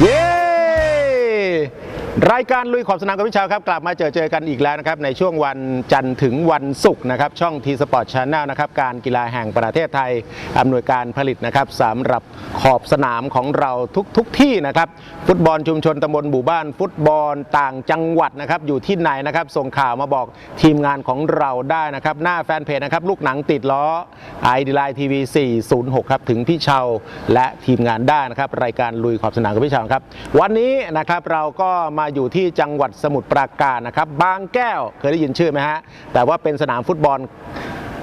เย้ รายการลุยขอบสนามกับพี่ชาวครับกลับมาเจอเจอกันอีกแล้วนะครับในช่วงวันจันทร์ถึงวันศุกร์นะครับช่องทีสปอร์ตชาแนลนะครับการกีฬาแห่งประเทศไทยอำนวยการผลิตนะครับสำหรับขอบสนามของเราทุกทุกที่นะครับฟุตบอลชุมชนตำบลหมู่บ้าน ฟุตบอลต่างจังหวัดนะครับอยู่ที่ไหนนะครับส่งข่าวมาบอกทีมงานของเราได้นะครับหน้าแฟนเพจนะครับลูกหนังติดล้อไอดีไลน์ทีวี406ครับถึงพี่ชาและทีมงานได้นะครับรายการลุยขอบสนามกับพี่ชาครับ วันนี้นะครับเราก็มาอยู่ที่จังหวัดสมุทรปราการนะครับ บางแก้วเคยได้ยินชื่อไหมฮะ แต่ว่าเป็นสนามฟุตบอล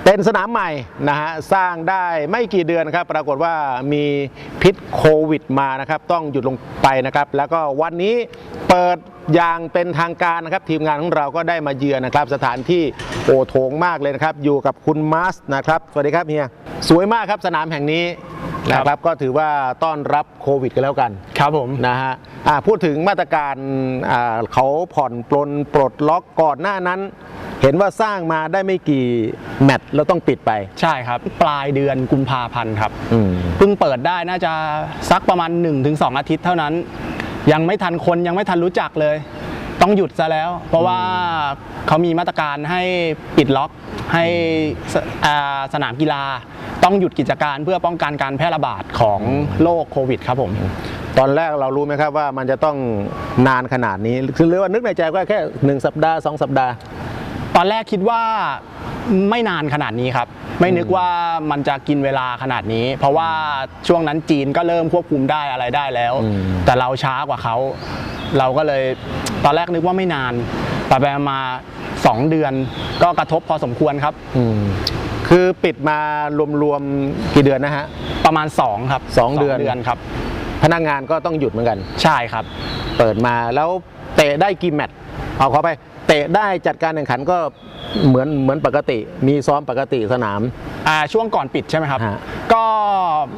เป็นสนามใหม่นะฮะ สร้างได้ไม่กี่เดือนนครับ ปรากฏว่ามีพิษโควิดมานะครับ ต้องหยุดลงไปนะครับ แล้วก็วันนี้เปิดอย่างเป็นทางการนะครับ ทีมงานของเราก็ได้มาเยือนนะครับ สถานที่โอโถงมากเลยนะครับ อยู่กับคุณมาสนะครับ สวัสดีครับเฮีย สวยมากครับสนามแห่งนี้ นะครับก็ถือว่าต้อนรับโควิดกันแล้วกันครับผมนะฮะอ่าพูดถึงมาตรการอ่าเขาผ่อนปลนปลดล็อกก่อนหน้านั้น เห็นว่าสร้างมาได้ไม่กี่แมตช์แล้วต้องปิดไป ใช่ครับ ปลายเดือนกุมภาพันธ์ครับอืมเพิ่งเปิดได้น่าจะสักประมาณ 1-2 อาทิตย์เท่านั้น ยังไม่ทันคนยังไม่ทันรู้จักเลยต้องหยุดซะแล้ว เพราะว่าเขามีมาตรการให้ปิดล็อกให้สอ่าสนามกีฬา ต้องหยุดกิจการเพื่อป้องกันการแพร่ระบาดของโรคโควิดครับผม ตอนแรกเรารู้ไหมครับว่ามันจะต้องนานขนาดนี้คือหรือว่านึกในใจว่าแค่หนึ่งสัปดาห์สองสัปดาห์ ตอนแรกคิดว่าไม่นานขนาดนี้ครับ ไม่นึกว่ามันจะกินเวลาขนาดนี้ เพราะว่าช่วงนั้นจีนก็เริ่มควบคุมได้อะไรได้แล้วอืมแต่เราช้ากว่าเขา เราก็เลยตอนแรกนึกว่าไม่นานแต่ไปมาสองเดือนก็กระทบพอสมควรครับอืม คือปิดมารวมๆกี่เดือนนะฮะ ประมาณ 2 ครับสองเดือนเดือน ครับพนักงานก็ต้องหยุดเหมือนกัน ใช่ครับ เปิดมาแล้วเตะได้กี่แมตช์เอาขอไป เตะได้จัดการแข่งขันก็เหมือนเหมือนปกติ มีซ้อมปกติสนาม อ่าช่วงก่อนปิดใช่ไหมครับ ฮะ ก็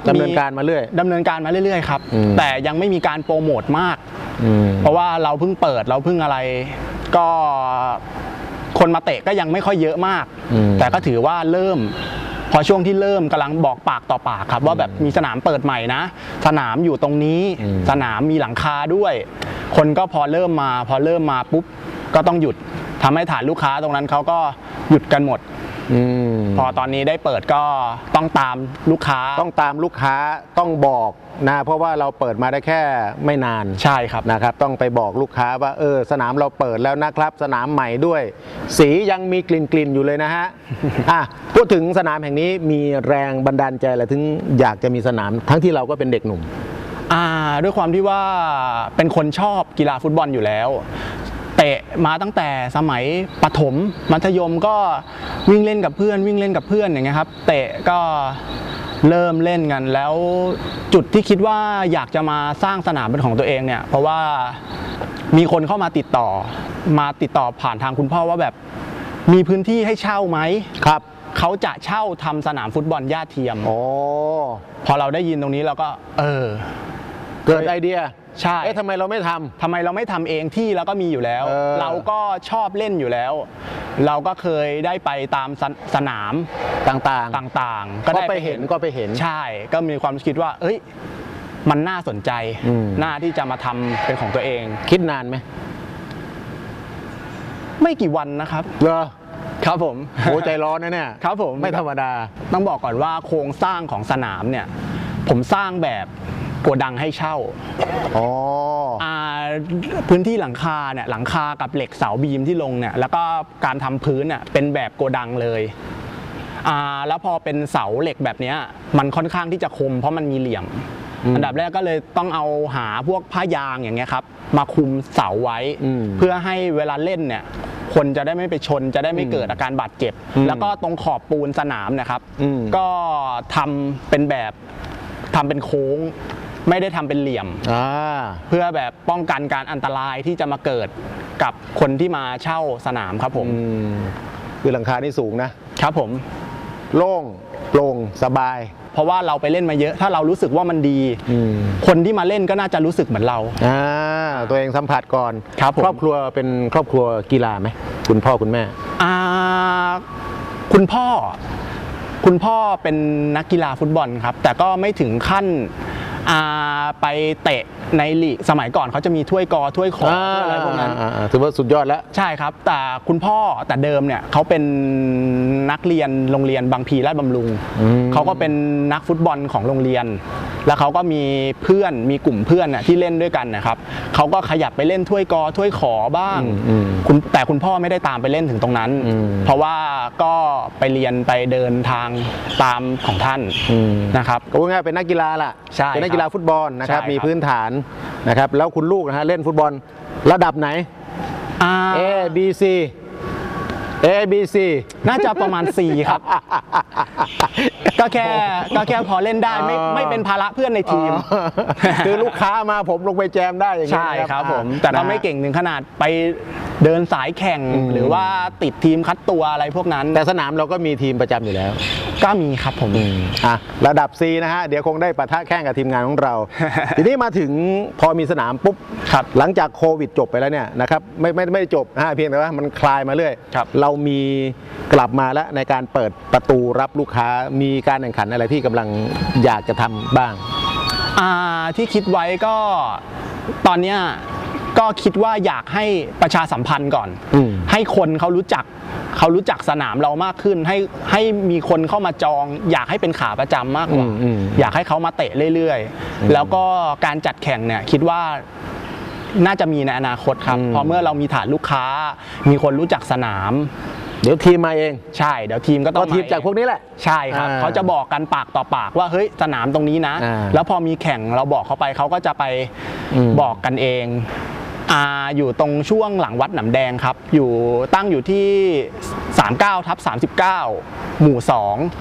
ดำเนินการมาเรื่อย ดำเนินการมาเรื่อยๆครับ อืม แต่ยังไม่มีการโปรโมทมาก อืม เพราะว่าเราเพิ่งเปิดเราเพิ่งอะไร ก็ คนมาเตะก็ยังไม่ค่อยเยอะมากอืมแต่ก็ถือว่าเริ่ม พอช่วงที่เริ่มกำลังบอกปากต่อปากครับ ว่าแบบมีสนามเปิดใหม่นะ สนามอยู่ตรงนี้อืมสนามมีหลังคาด้วย คนก็พอเริ่มมา พอเริ่มมาปุ๊บก็ต้องหยุดทำให้ฐานลูกค้าตรงนั้นเขาก็หยุดกันหมด อืมพอตอนนี้ได้เปิดก็ต้องตามลูกค้าต้องตามลูกค้าต้องบอกนะเพราะว่าเราเปิดมาได้แค่ไม่นานใช่ครับนะครับ ต้องไปบอกลูกค้าว่าเออสนามเราเปิดแล้วนะครับ สนามใหม่ด้วย สียังมีกลิ่นกลิ่นๆอยู่เลยนะฮะอะพูดถึงสนามแห่งนี้มีแรงบันดาลใจอะไรถึงอยากจะมีสนามทั้งที่เราก็เป็นเด็กหนุ่มอ่าด้วยความที่ว่าเป็นคนชอบกีฬาฟุตบอลอยู่แล้วเตะมาตั้งแต่สมัยปฐมมัธยมก็ วิ่งเล่นกับเพื่อนวิ่งเล่นกับเพื่อนอย่างเงี้ยครับเตะก็เริ่มเล่นกันแล้วจุดที่คิดว่าอยากจะมาสร้างสนามเป็นของตัวเองเนี่ย เพราะว่ามีคนเข้ามาติดต่อ มาติดต่อผ่านทางคุณพ่อว่าแบบมีพื้นที่ให้เช่าไหมครับเขาจะเช่าทำสนามฟุตบอลหญ้าเทียมโอ้พอเราได้ยินตรงนี้เราก็ เออ เกิดไอเดีย ใช่เอ๊ะทำไมเราไม่ทำ ทำไมเราไม่ทำเองที่แล้วก็มีอยู่แล้ว เออ เราก็ชอบเล่นอยู่แล้ว เราก็เคยได้ไปตามสนสนามต่าง ต่างๆๆก็ไปเห็นก็ไปเห็นใช่ ก็มีความคิดว่า เอ้ย มันน่าสนใจอืม น่าที่จะมาทำเป็นของตัวเองคิดนานไหมไม่กี่วันนะครับ เหรอครับผมโหใจร้อนนะเนี่ยครับผม ไม่ธรรมดา ต้องบอกก่อนว่าโครงสร้างของสนามเนี่ย ผมสร้างแบบ โกดังให้เช่าอ๋ออ่าพื้นที่หลังคาเนี่ยหลังคากับเหล็กเสาบีมที่ลงเนี่ยแล้วก็การทำพื้นเนี่ยเป็นแบบโกดังเลยอ่าแล้วพอเป็นเสาเหล็กแบบเนี้ยมันค่อนข้างที่จะคมเพราะมันมีเหลี่ยมอืมอันดับแรกก็เลยต้องเอาหาพวกผ้ายางอย่างเงี้ยครับ มาคุมเสาไว้ อืมเพื่อให้เวลาเล่นเนี่ย คนจะได้ไม่ไปชนจะได้ไม่เกิดอาการบาดเจ็บ อืมแล้วก็ตรงขอบปูนสนามเนะครับ อืม ก็ทำเป็นแบบทำเป็นโค้ง ไม่ได้ทำเป็นเหลี่ยม อ่า เพื่อแบบป้องกันการอันตรายที่จะมาเกิดกับคนที่มาเช่าสนามครับผม อืม คือหลังคานี่สูงนะ ครับผม โล่งโปร่งสบาย เพราะว่าเราไปเล่นมาเยอะ ถ้าเรารู้สึกว่ามันดี อืม คนที่มาเล่นก็น่าจะรู้สึกเหมือนเรา อ่า ตัวเองสัมผัสก่อนครับผม ครอบครัวเป็นครอบครัวกีฬาไหม คุณพ่อคุณแม่ อ่าคุณพ่อ คุณพ่อเป็นนักกีฬาฟุตบอลครับ แต่ก็ไม่ถึงขั้น อ่าไปเตะในลีกสมัยก่อนเขาจะมีถ้วยกอถ้วยขอถ้วยอะไรพวกนั้นอ่าอ่าถือว่าสุดยอดแล้ว ใช่ครับ แต่คุณพ่อแต่เดิมเนี่ยเขาเป็นนักเรียนโรงเรียนบางพลีราชบำรุงอืมเขาก็เป็นนักฟุตบอลของโรงเรียน แล้วเขาก็มีเพื่อนมีกลุ่มเพื่อนน่ะที่เล่นด้วยกันนะครับเขาก็ขยับไปเล่นถ้วยกอถ้วยขอบ้างอืมอืมคุณแต่คุณพ่อไม่ได้ตามไปเล่นถึงตรงนั้นอืมเพราะว่าก็ไปเรียนไปเดินทางตามของท่านอืมนะครับก็ว่าง่ายๆเป็นนักกีฬาล่ะใช่เป็นนักกีฬาฟุตบอลนะครับใช่ครับมีพื้นฐานนะครับแล้วคุณลูกนะฮะเล่นฟุตบอลระดับไหนอ่า A B C A B C น่าจะประมาณ 4 ครับ ก็แค่ก็แค่พอเล่นได้ไม่อ๋อไม่เป็นภาระเพื่อนในทีม คือลูกค้ามาผมลงไปแจมได้อย่างเงี้ยใช่นะครับผมอ่าแต่ก็นะไม่เก่งถึงขนาดไป เดินสายแข่งอืมหรือว่าติดทีมคัดตัวอะไรพวกนั้น แต่สนามเราก็มีทีมประจำอยู่แล้ว ก็มีครับผมอะระดับ C นะฮะ เดี๋ยวคงได้ปะทะแข่งกับทีมงานของเรา ทีนี้มาถึงพอมีสนามปุ๊บครับหลังจากโควิดจบไปแล้วเนี่ยนะครับไม่ไม่ไม่ได้จบนะฮะเพียงแต่ว่ามันคลายมาเรื่อยครับเรามีกลับมาแล้วในการเปิดประตูรับลูกค้ามีการแข่งขันอะไรที่กำลังอยากจะทำบ้างอ่าที่คิดไว้ก็ตอนเนี้ย ก็คิดว่าอยากให้ประชาสัมพันธ์ก่อนอืมให้คนเขารู้จักเขารู้จักสนามเรามากขึ้น ให้ให้มีคนเข้ามาจอง อยากให้เป็นขาประจำมากกว่าอืมอืมอยากให้เขามาเตะเรื่อยอืมๆแล้วก็การจัดแข่งเนี่ยคิดว่าน่าจะมีในอนาคตครับอืมเพราะเมื่อเรามีฐานลูกค้า มีคนรู้จักสนาม เดี๋ยวทีมมาเอง ใช่ เดี๋ยวทีมก็ต้ก็องทีมเองจากพวกนี้แหละ ใช่ครับอ่าเขาจะบอกกันปากต่อปากว่าเฮ้ยสนามตรงนี้นะอ่าแล้วพอมีแข่งเราบอกเขาไปเขาก็จะไปอืมบอกกันเอง อ่าอยู่ตรงช่วงหลังวัดหนำแดงครับ อยู่ตั้งอยู่ที่ 39ทับ39 หมู่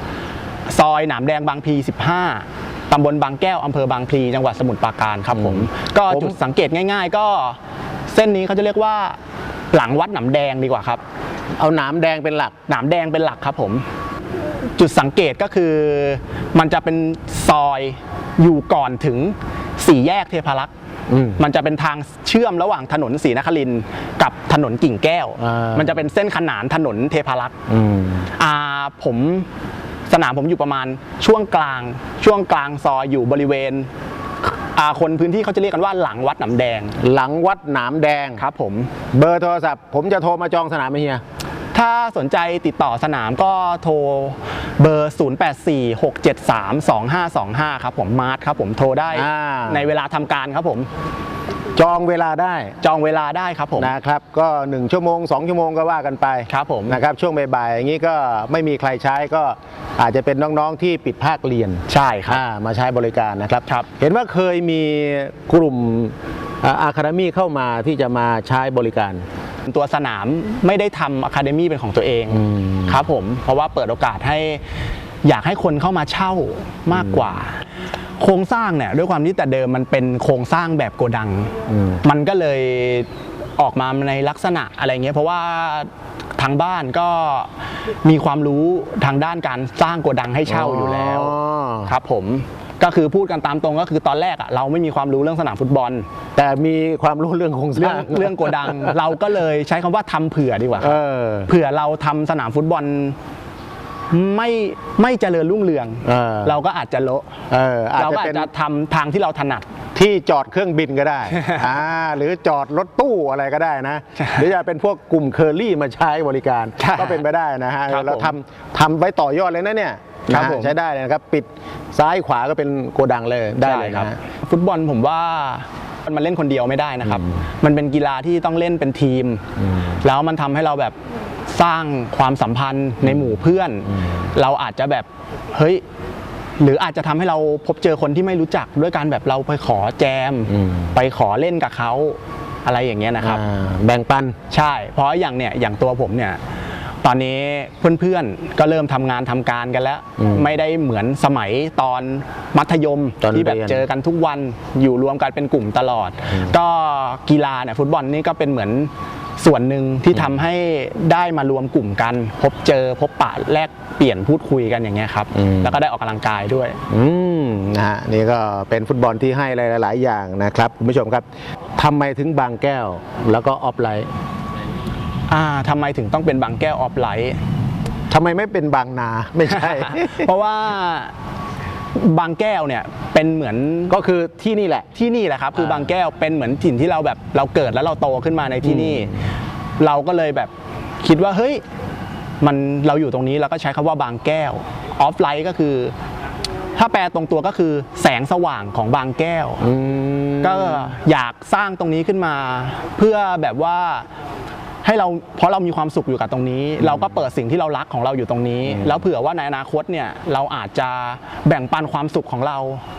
2 ซอยหนามแดงบางพลี15 ตำบลบางแก้วอำเภอบางพลีจังหวัดสมุทรปราการครับผมอืมก็ผม จุดสังเกตง่าย ๆ ก็เส้นนี้เขาจะเรียกว่าหลังวัดหนำแดงดีกว่าครับ เอาหนามแดงเป็นหลัก หนามแดงเป็นหลักครับผม จุดสังเกตก็คือมันจะเป็นซอยอยู่ก่อนถึงสี่แยกเทพารักษ์อื มมันจะเป็นทางเชื่อมระหว่างถนนศรีนครินทร์กับถนนกิ่งแก้วอ่ามัมันจะเป็นเส้นขนานถนนเทพารักษ์อืมอ่าผมสนามผมอยู่ประมาณช่วงกลาง ช่วงกลางซอยอยู่บริเวณอ่าคนพื้นที่เขาจะเรียกกันว่าหลังวัดหนำแดง หลังวัดหนามแดงครับผมเบอร์โทรศัพท์ ผมจะโทรมาจองสนามไหมเฮีย ถ้าสนใจติดต่อสนามก็โทรเบอร์ 0846732525 ครับผมมาร์ทครับผมโทรได้อ่า ในเวลาทำการครับผม จองเวลาได้จองเวลาได้ครับผม นะครับก็ 1 ชั่วโมง 2 ชั่วโมงก็ว่ากันไปครับผม นะครับช่วงบ่ายๆอย่างนี้ก็ไม่มีใครใช้ก็อาจจะเป็นน้องๆที่ปิดภาคเรียนใช่ครับ อ่ามาใช้บริการนะครับ ครับ เห็นว่าเคยมีกลุ่มอาคาเดมี่เข้ามาที่จะมาใช้บริการ ตัวสนามไม่ได้ทำอะคาเดมี่เป็นของตัวเองอืมครับผมเพราะว่าเปิดโอกาสให้อยากให้คนเข้ามาเช่ามากกว่า โครงสร้างเนี่ยด้วยความที่แต่เดิมมันเป็นโครงสร้างแบบโกดังอืมมันก็เลยออกมาในลักษณะอะไรเงี้ยเพราะว่าทางบ้านก็มีความรู้ทางด้านการสร้างโกดังให้เช่าอยู่แล้วอ๋อครับผม ก็คือพูดกันตามตรงก็คือตอนแรกอะเราไม่มีความรู้เรื่องสนามฟุตบอล แต่มีความรู้เรื่องโครงสเรื่อร้างงเรื่องโกดัง เราก็เลยใช้คำว่าทำเผื่อดีกว่าคเอรับอเผื่อเราทำสนามฟุตบอลไม่ไม่เจริญรุ่งเรือง เออเราก็อาจจะโละเอออาจเราจะก็อาเป็จนจะทำทางที่เราถนัด ที่จอดเครื่องบินก็ได้อ่าหรือจอดรถตู้อะไรก็ได้นะใช่หรือจะเป็นพวกกลุ่มเคอรี่มาใช้บริการ ใช่ก็เป็นไปได้นะฮะครับเราผมทำทำไว้ต่อยอดเลยนะเนี่ยครับนะผม ใช้ได้เลยนะครับปิด ซ้ายขวาก็เป็นโกดังเลยได้เลยใช่ครับนะฮะฟุตบอลผมว่ามันเล่นคนเดียวไม่ได้นะครับอืมมันเป็นกีฬาที่ต้องเล่นเป็นทีมอืมแล้วมันทำให้เราแบบสร้างความสัมพันธ์ในหมู่เพื่อนอืมเราอาจจะแบบเฮ้ยหรืออาจจะทำให้เราพบเจอคนที่ไม่รู้จักด้วยการแบบเราไปขอแจมอืมไปขอเล่นกับเขาอะไรอย่างเงี้ยนะครับอ่าแบ่งปันใช่ เพราะอย่างเนี่ยอย่างตัวผมเนี่ย ตอนนี้เพื่อนๆก็เริ่มทำงานทำการกันแล้ว อืมไม่ได้เหมือนสมัยตอนมัธยมตอนที่แบบเรียน เจอกันทุกวันอยู่รวมกันเป็นกลุ่มตลอด ก็กีฬาเนี่ยฟุตบอลนี่ก็เป็นเหมือนส่วนหนึ่งที่ทำให้ได้มารวมกลุ่มกัน พบเจอพบปะแลกเปลี่ยนพูดคุยกันอย่างเงี้ยครับอืมแล้วก็ได้ออกกำลังกายด้วย อืมนะฮะนี่ก็เป็นฟุตบอลที่ให้หลาย ๆ อย่างนะครับคุณผู้ชมครับทำไมถึงบางแก้วแล้วก็ออฟไลท์ อ่าทำไมถึงต้องเป็นบางแก้วออฟไลท์ ทำไมไม่เป็นบางนาไม่ใช่ เพราะว่าบางแก้วเนี่ยเป็นเหมือนก็คือที่นี่แหละ ที่นี่แหละครับ คืออ่าบางแก้วเป็นเหมือนถิ่นที่เราแบบเราเกิดแล้วเราโตขึ้นมาในที่นี่ เราก็เลยแบบคิดว่าเฮ้ยมันเราอยู่ตรงนี้เราก็ใช้คำว่าบางแก้วออฟไลท์ก็คือ ถ้าแปลตรงตัวก็คือแสงสว่างของบางแก้วอืมก็อยากสร้างตรงนี้ขึ้นมา เพื่อแบบว่า ให้เราเพราะเรามีความสุขอยู่กับตรงนี้ เราก็เปิดสิ่งที่เรารักของเราอยู่ตรงนี้ แล้วเผื่อว่าในอนาคตเนี่ยเราอาจจะแบ่งปันความสุขของเรา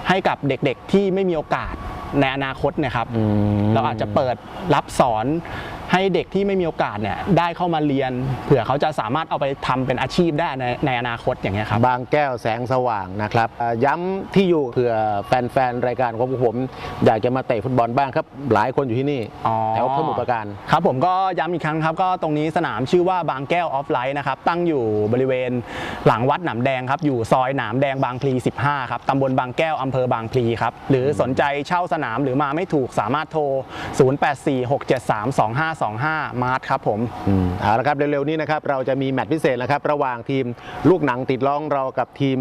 ให้กับเด็กๆที่ไม่มีโอกาสในอนาคตเนะครับมเราอาจจะเปิดรับสอน ให้เด็กที่ไม่มีโอกาสเนี่ยได้เข้ามาเรียน เผื่อเขาจะสามารถเอาไปทำเป็นอาชีพได้ในในอนาคตอย่างเงี้ยครับบางแก้วแสงสว่างนะครับอ่าย้ำที่อยู่เผื่อแฟนๆรายการของผม อยากจะมาเตะฟุตบอลบ้างครับ หลายคนอยู่ที่นี่อ๋อแถวสมุทรปราการครับผมก็ย้ำอีกครั้งครับ ก็ตรงนี้สนามชื่อว่าบางแก้วออฟไลท์นะครับตั้งอยู่บริเวณหลังวัดหนามแดงครับอยู่ซอยหนามแดงบางพลี 15 ครับตำบลบางแก้วอำเภอบางพลีครับหรือสนใจเช่าสนามหรือมาไม่ถูกสามารถโทร0846732525 มาร์ทครับผมอืมเอาละครับเร็วๆนี้นะครับเราจะมีแมตช์พิเศษนะครับระหว่างทีมลูกหนังติดล้องเรากับทีม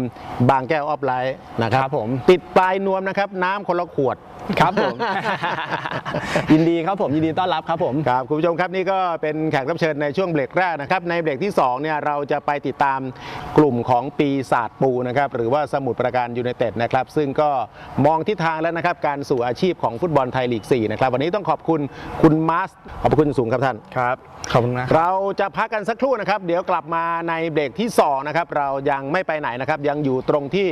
บางแก้วออฟไลท์นะครับครับผมติดปลายนวมนะครับน้ำคนละขวด ครับผม ยินดีครับผมยินดีต้อนรับครับผม ครับคุณผู้ชมครับนี่ก็เป็นแขกรับเชิญในช่วงเบรกแรกนะครับในเบรกที่2เนี่ยเราจะไปติดตามกลุ่มของปีศาจปูนะครับหรือว่าสมุทรปราการยูไนเต็ดนะครับซึ่งก็มองทิศทางแล้วนะครับการสู่อาชีพของฟุตบอลไทยลีก4นะครับวันนี้ต้องขอบคุณคุณมาสขอบคุณสูงครับท่านครับขอบคุณนะครับเราจะพักกันสักครู่นะครับ เดี๋ยวกลับมาในเบรกที่2นะครับเรายังไม่ไปไหนนะครับ ยังอยู่ตรงที่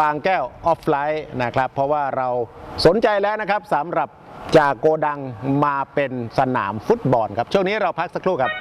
บางแก้วออฟไลท์นะครับ เพราะว่าเราสนใจแล้วนะครับสำหรับจากโกดังมาเป็นสนามฟุตบอลครับช่วงนี้เราพักสักครู่ครับ